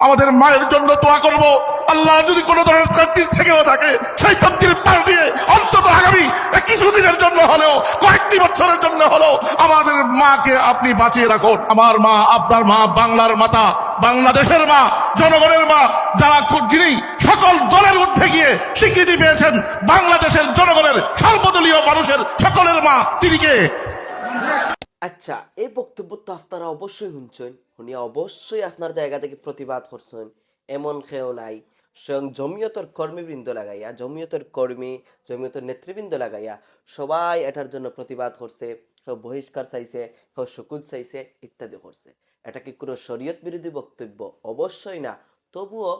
আমাদের মায়ের জন্য দোয়া করব। আল্লাহ যদি কোনো ধরনের তদ্দির থেকেও থাকে, সেই তদ্দির পার দিয়ে অন্তত আগামী কিছুদিনের জন্য হলেও, কয়েকটি বছরের জন্য হলেও আমাদের মাকে আপনি বাঁচিয়ে রাখুন। আমার মা, আপনার মা, বাংলার মাতা, বাংলাদেশের মা, জনগণের মা, যারা যিনি সকল দলের ঊর্ধ্বে গিয়ে স্বীকৃতি পেয়েছেন, বাংলাদেশের জনগণের সর্বদলীয় মানুষের সকলের মা, তিনি কে? আচ্ছা এই বক্তব্য তো আপনারা অবশ্যই শুনছেন। শুনি অবশ্যই আপনার জায়গা থেকে প্রতিবাদ করছেন। এমন খেয়েও নাই। স্বয়ং জমিয়তর কর্মীবৃন্দ লাগাইয়া, জমিয়তর কর্মী, জমিয়তর নেতৃবৃন্দ লাগাইয়া সবাই এটার জন্য প্রতিবাদ করছে, কেউ বহিষ্কার চাইছে, কেউ সুকুজ চাইছে, ইত্যাদি করছে। এটা কি কোনো শরীয়ত বিরোধী বক্তব্য? অবশ্যই না। তবুও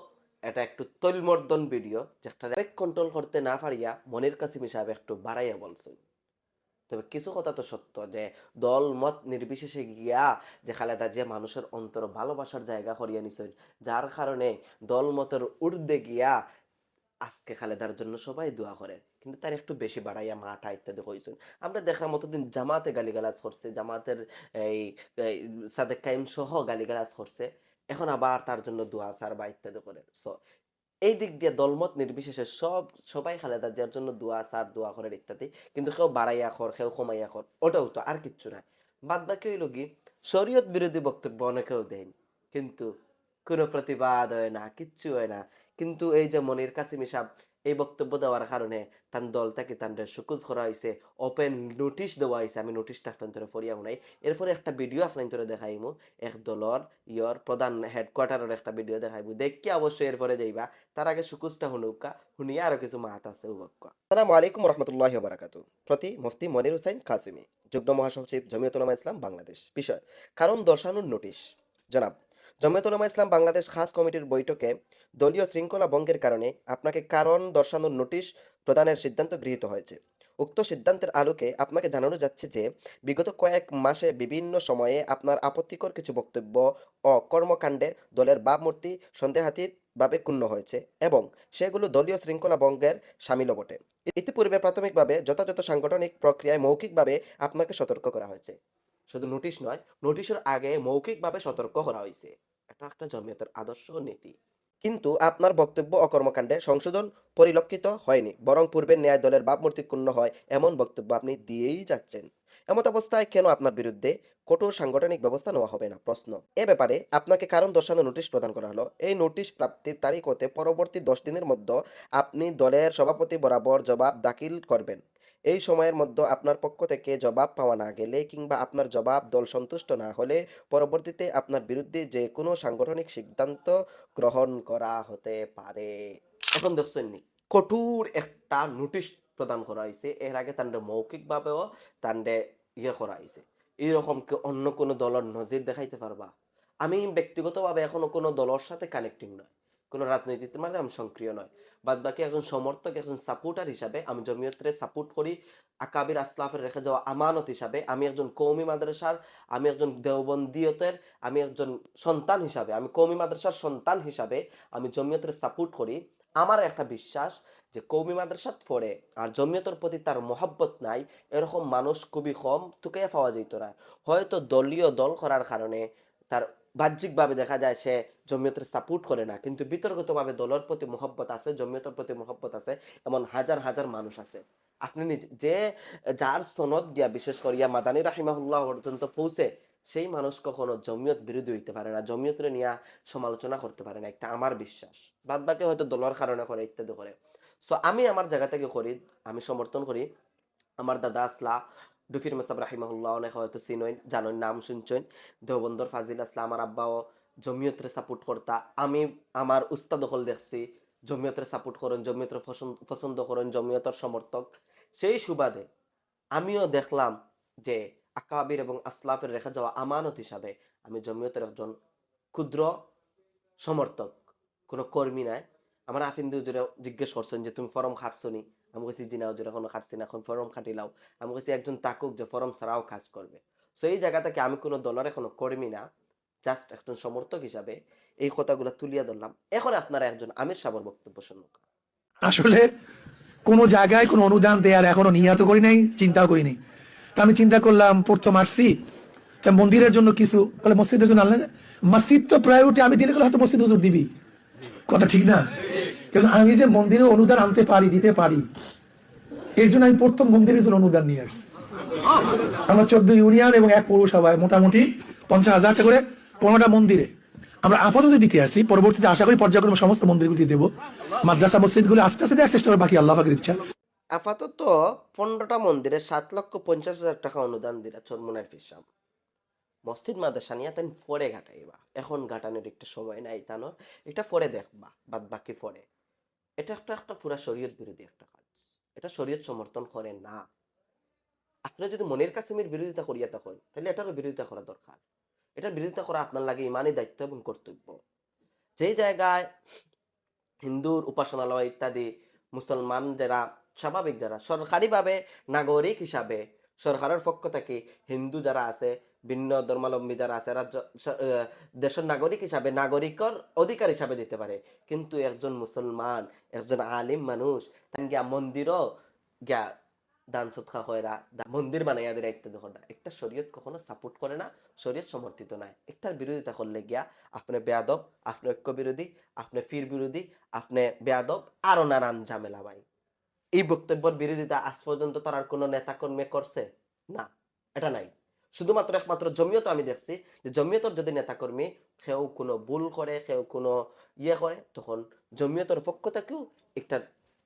এটা একটু তৈলমর্দন ভিডিও যেটা কন্ট্রোল করতে না পারিয়া মনের কাসিম হিসাবে একটু বাড়াইয়া বলছেন। তবে কিছু কথা তো সত্য যে দল মত নির্বিশেষে গিয়া যে খালেদা যে মানুষের অন্তর ভালোবাসার জায়গা করিয়া নিছেন, যার কারণে দল মতের ঊর্ধ্বে গিয়া আজকে খালেদার জন্য সবাই দোয়া করেন। কিন্তু তার একটু বেশি বাড়াইয়া মাটা ইত্যাদি কইছেন। আমরা দেখলাম অতদিন জামাতে গালিগালাজ করছে, জামাতের এই এই সাদেক কাইম সহ গালিগালাজ করছে। এখন আবার তার জন্য দোয়া সার বা ইত্যাদি করে। সো এই দিক দিয়ে দলমত নির্বিশেষে সব, সবাই খালেদা যার জন্য দোয়া সার দোয়া করেন ইত্যাদি, কিন্তু কেউ বাড়াইয়া কর কেউ কমাইয়া কর ওটাও তো আর কিচ্ছু না বাদ বাকি হইল কি, শরীয়ত বিরোধী বক্তব্য অনেকেও দেন, কিন্তু কোনো প্রতিবাদ হয় না, কিচ্ছু হয় না। কিন্তু এই যে মনির কাসিমি সাহেব এই বক্তব্য দেওয়ার কারণে তার দল থেকে তাদের সুকুজ করা হয়েছে ওপেন নোটিশ দেওয়া হয়েছে আমি নোটিশটা আপনার ধরে ফরিয়া নাই এরপরে একটা ভিডিও আপনার ধরে দেখাইমু। এক দলর, ইয়র প্রধান হেডকোয়ার্টারের একটা ভিডিও দেখাইমু। দেখি অবশ্যই এরপরে যাইবা। তার আগে সুকুজটা শুনুকা শুনিয়া আরও কিছু মাত আছে উবক্ক। আসসালামু আলাইকুম রহমতুল্লাহ বারাকাতু প্রতি মুফতি মনির হুসাইন কাসিমি, যুগ্ম মহাসচিব জমিয়ত উলামা ইসলাম, বাংলাদেশ। বিষয়, কারণ দর্শানোর নোটিশ জনাব জমিয়ত উলামা ইসলাম বাংলাদেশ খাস কমিটির বৈঠকে দলীয় শৃঙ্খলা ভঙ্গের কারণে আপনাকে কারণ দর্শানোর নোটিশ প্রদানের সিদ্ধান্ত গৃহীত হয়েছে। উক্ত সিদ্ধান্তের আলোকে আপনাকে জানানো যাচ্ছে যে, বিগত কয়েক মাসে বিভিন্ন সময়ে আপনার আপত্তিকর কিছু বক্তব্য ও কর্মকাণ্ডে দলের ভাবমূর্তি সন্দেহাতীতভাবে ক্ষুণ্ণ হয়েছে এবং সেগুলো দলীয় শৃঙ্খলা ভঙ্গের সামিল বটে। ইতিপূর্বে প্রাথমিকভাবে যথাযথ সাংগঠনিক প্রক্রিয়ায় মৌখিকভাবে আপনাকে সতর্ক করা হয়েছে। শুধু নোটিশ নয় নোটিশের আগে মৌখিকভাবে সতর্ক করা হয়েছে। এটা একটা জমিয়তের আদর্শ নীতি। কিন্তু আপনার বক্তব্য ও কর্মকাণ্ডে সংশোধন পরিলক্ষিত হয়নি, বরং পূর্বের ন্যায় দলের ভাবমূর্তি ক্ষুণ্ণ হয় এমন বক্তব্য আপনি দিয়েই যাচ্ছেন। এমত অবস্থায় কেন আপনার বিরুদ্ধে কঠোর সাংগঠনিক ব্যবস্থা নেওয়া হবে না? প্রশ্ন। এ ব্যাপারে আপনাকে কারণ দর্শানো নোটিশ প্রদান করা হলো। এই নোটিশ প্রাপ্তির তারিখ হতে পরবর্তী দশ দিনের মধ্যে আপনি দলের সভাপতি বরাবর জবাব দাখিল করবেন। এই সময়ের মধ্যে আপনার পক্ষ থেকে জবাব পাওয়া না গেলে কিংবা আপনার জবাব দল সন্তুষ্ট না হলে পরবর্তীতে আপনার বিরুদ্ধে যে কোনো সাংগঠনিক সিদ্ধান্ত গ্রহণ করা হতে পারে। এখন দেখছেন কঠোর একটা নোটিশ প্রদান করা হয়েছে। এর আগে তান্ডে মৌখিকভাবেও তান্ডে ইয়ে করা হয়েছে। এইরকম কি অন্য কোনো দলের নজির দেখাইতে পারবা? আমি ব্যক্তিগতভাবে এখনও কোনো দলের সাথে কানেক্টিং নয়। কোনো রাজনীতিতে মানে আমি সক্রিয় নয়। বাদ বাকি একজন সমর্থক, একজন সাপোর্টার হিসাবে আমি জমিয়তরে সাপোর্ট করি, আকাবির আসলাফের রেখে যাওয়া আমানত হিসাবে। আমি একজন কৌমি মাদ্রাসার, আমি একজন দেওবন্দিয়তের, আমি একজন সন্তান হিসাবে, আমি কৌমি মাদ্রাসার সন্তান হিসাবে আমি জমিয়তের সাপোর্ট করি। আমার একটা বিশ্বাস যে কৌমি মাদ্রাসাত পড়ে আর জমিয়তের প্রতি তার মহাব্বত নাই, এরকম মানুষ খুবই কম তুকে পাওয়া যেত না। হয়তো দলীয় দল করার কারণে তার বাহ্যিকভাবে দেখা যায় সে জমিয়তের সাপোর্ট করে না, কিন্তু বিতর্কিতভাবে দলের প্রতি মহব্বত আছে, জমিয়তের প্রতি মহব্বত আছে, এমন হাজার হাজার মানুষ আছে। আপনি যে যার সনদ দিয়া বিশেষ করিয়া মাদানী রাহিমাহুল্লাহ পর্যন্ত পৌঁছে, সেই মানুষ কখনো জমিয়ত বিরোধী হইতে পারে না, জমিয়তরে নিয়ে সমালোচনা করতে পারে না, একটা আমার বিশ্বাস। বাদ বাকি হয়তো দলের কারণে করে, ইত্যাদি করে। সো আমি আমার জায়গা থেকে করি, আমি সমর্থন করি, আমার দাদা আসলা ডুফির মেসাব রাহিমাহুল্লাহ, অনেক হয়তো চিনইন জানেন নাম শুনছেন দেওবন্দর ফাজিল আসলা আমার আব্বাও জমিয়তরে সাপোর্ট করতা। আমি আমার উস্তাদ হল দেখছি, জমিয়তের সাপোর্ট করেন, জমিয়তের পছন্দ- করেন, জমিয়তের সমর্থক। সেই সুবাদে আমিও দেখলাম যে আকাবির এবং আসলাফের রেখে যাওয়া আমানত হিসাবে আমি জমিয়তের একজন ক্ষুদ্র সমর্থক, কোনো কর্মী নাই। আমার আফিন দুজুরে জিজ্ঞেস করছেন যে, তুমি ফরম খাটছো নি আমি কইছি, জি না হুজুর এখনও খাটছি না, এখন ফরম খাটিলাও আমি কইছি, একজন তাকুক যে ফরম ছাড়াও কাজ করবে। সো এই জায়গা থেকে আমি কোনো দলের এখনও কর্মী না জাস্ট একজন সমর্থক হিসাবে এই কথাগুলো তুলিয়া ধরলাম। এখন আপনারা একজন আমির সাবর বক্তব্য শুনুন। আসলে কোনো জায়গায় কোনো অনুদান দেওয়ার এখনও নিয়াত করি নাই, চিন্তাও করি নাই। তা আমি চিন্তা করলাম, প্রথম আসছি, তা মন্দিরের জন্য কিছু মসজিদের জন্য আনলেন? মসজিদ তো প্রায়োরিটি, আমি দিলে হয়তো মসজিদ হুজুর দিবি। কথা ঠিক না? কিন্তু আমি যে মন্দিরে অনুদান আনতে পারি, দিতে পারি, এর জন্য আমি প্রথম মন্দিরের জন্য অনুদান নিয়ে আসছি। আমরা চোদ্দ ইউনিয়ন এবং এক পৌরসভায় মোটামুটি পঞ্চাশ হাজার টাকা করে পনেরোটা মন্দিরে। আমরা আপাতত দিতে আসি পরবর্তীতে আশা করি পর্যায়ক্রমে সমস্ত মন্দিরগুলি দেবো। মাদ্রাসা, মসজিদগুলো আস্তে আস্তে দেওয়ার চেষ্টা করব, বাকি আল্লাহ পাকের ইচ্ছা। আপাতত পনেরোটা মন্দিরে সাত লক্ষ পঞ্চাশ হাজার টাকা অনুদান দিলা চরমুনার ফিসাম মসজিদ, মাদ্রাসা নিয়ে তাই পরে ঘাটাইবা। এখন ঘাটানোর একটা সময় নাই, তানোর। এটা পরে দেখবা বাদ বাকি পরে। এটা একটা একটা পুরা শরীয়ত বিরোধী একটা কাজ। এটা শরীয়ত সমর্থন করে না। আপনি যদি মনের কাসিমের বিরোধিতা করিয়া থাকেন, তাহলে এটারও বিরোধিতা করা দরকার। এটার বিরোধিতা করা আপনার লাগে ইমানই দায়িত্ব এবং কর্তব্য। যেই জায়গায় হিন্দুর উপাসনালয় ইত্যাদি, মুসলমান যারা, স্বাভাবিক যারা, সরকারিভাবে নাগরিক হিসাবে সরকারের পক্ষ থেকে হিন্দু যারা আছে ভিন্ন ধর্মাবলম্বী যারা আছে জ- দেশের নাগরিক হিসাবে নাগরিকর অধিকার হিসাবে দিতে পারে। কিন্তু একজন মুসলমান, একজন আলিম মানুষ গিয়া মন্দিরও গিয়া দান সৎকা হয়রা মন্দির বানাইয়া দেয় ইত্যাদি না। একটা শরীয়ত কখনো সাপোর্ট করে না, শরীয়ত সমর্থিত নাই। একটার বিরোধিতা করলে গিয়া আপনি বেয়াদব, আপনি ঐক্য বিরোধী, আপনি ফির বিরোধী, আপনি বেয়াদব, আরও নানান ঝামেলা ভাই। এই বক্তব্যের বিরোধিতা আজ পর্যন্ত তার আর কোনো নেতা কর্মী করছে? না, এটা নাই। শুধুমাত্র একমাত্র জমিয়ত আমি দেখছি যে জমিয়তর যদি নেতাকর্মী কেউ কোনো ভুল করে কেউ কোনো ইয়ে করে তখন জমিয়তর পক্ষ থেকেও একটা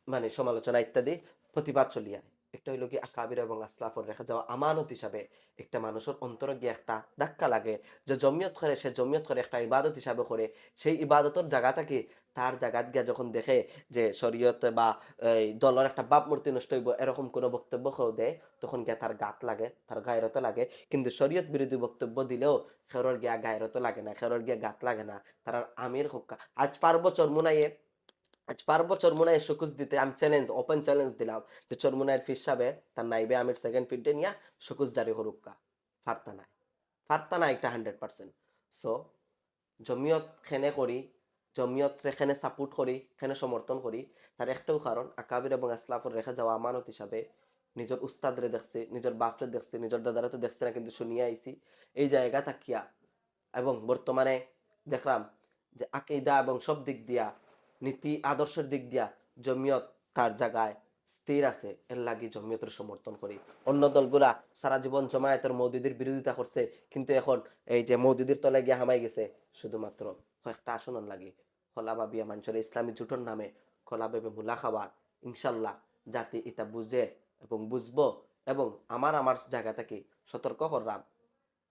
মানে সমালোচনা, ইত্যাদি প্রতিবাদ চলিয়া একটা হইল কি আকাবির এবং আসলাফর রেখে যাওয়া আমানত হিসাবে একটা মানুষের অন্তরে গিয়ে একটা ধাক্কা লাগে। যে জমিয়ত করে, সে জমিয়ত করে একটা ইবাদত হিসাবে করে। সেই ইবাদতের জায়গাটাকে তার জায়গাত গিয়া যখন দেখে যে শরীয়ত বা, এই দলের একটা বাপ মূর্তি নষ্ট হইব এরকম কোনো বক্তব্য কেউ দেয়, তখন গিয়া তার গাত লাগে, তার গায়রত লাগে। কিন্তু শরীয়ত বিরোধী বক্তব্য দিলেও খেরোর গিয়া গায়রত লাগে না, খেরোর গিয়া গাত লাগে না। তার আমির হোক আজ পারব চরমুনাইয়ে আজ পারব চরমুনায় সুকুস দিতে। আমি চ্যালেঞ্জ ওপেন চ্যালেঞ্জ দিলাম যে চরমুনায়ের ফিস সাবে তার নাইবে আমির সেকেন্ড ফিডে নিয়ে সুকুস জারি হরুক্কা ফার্তা নাই। ফার্তা নাই একটা হান্ড্রেড পার্সেন্ট সো জমিয়ত খেনে করি, জমিয়ত রেখানে সাপোর্ট করি, খেনে সমর্থন করি, তার একটাও কারণ, আকাবির এবং আসলাফর রেখে যাওয়া আমানত হিসাবে নিজের উস্তাদরে দেখছে, নিজের বাপরে দেখছে, নিজের দাদারে তো দেখছে না কিন্তু শুনিয়ে আইছি। এই জায়গা তাকিয়া এবং বর্তমানে দেখলাম যে আকিদা এবং সব দিক দিয়া নীতি আদর্শের দিক দিয়া জমিয়ত তার জায়গায় স্থির আছে, এর লাগি জমিয়তের সমর্থন করি। অন্য দলগুলা সারা জীবন জমায়েতের মৌদিদের বিরোধিতা করছে, কিন্তু এখন এই যে মৌদিদের তলে গিয়ে হামাই গেছে, শুধুমাত্র কয়েকটা আসনের লাগি। খোলা বিয়া মাঞ্চলে ইসলামী জুটর নামে খোলা ভেবে মুলা খাবার, ইনশাল্লাহ জাতি এটা বুঝে এবং বুঝব এবং আমার আমার জায়গা থেকে সতর্ক করলাম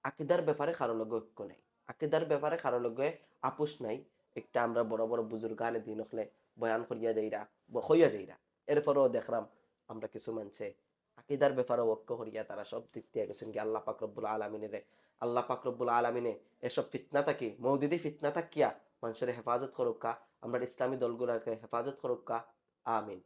আকিদার ব্যাপারে কারও লগে ঐক্য নেই। আকিদার ব্যাপারে কারও লগে আপুস নাই। একটা আমরা বড় বড় বুজুর গানে দিন হলে বয়ান করিয়া যাইরা হইয়া যাইরা এরপরেও দেখলাম আমরা কিছু মানছে আকিদার ব্যাপারে ঐক্য করিয়া তারা সব দিক দিয়ে গেছেন কি আল্লাহ পাকরবুল আলমিনের আল্লাহ পাকরবুল আলমিনে এসব ফিতনা থাকি মৌদিদি ফিতনা থাকিয়া মানুষের হেফাজত করুক আমরা ইসলামী দলগুলাকে হেফাজত করুকা আমিন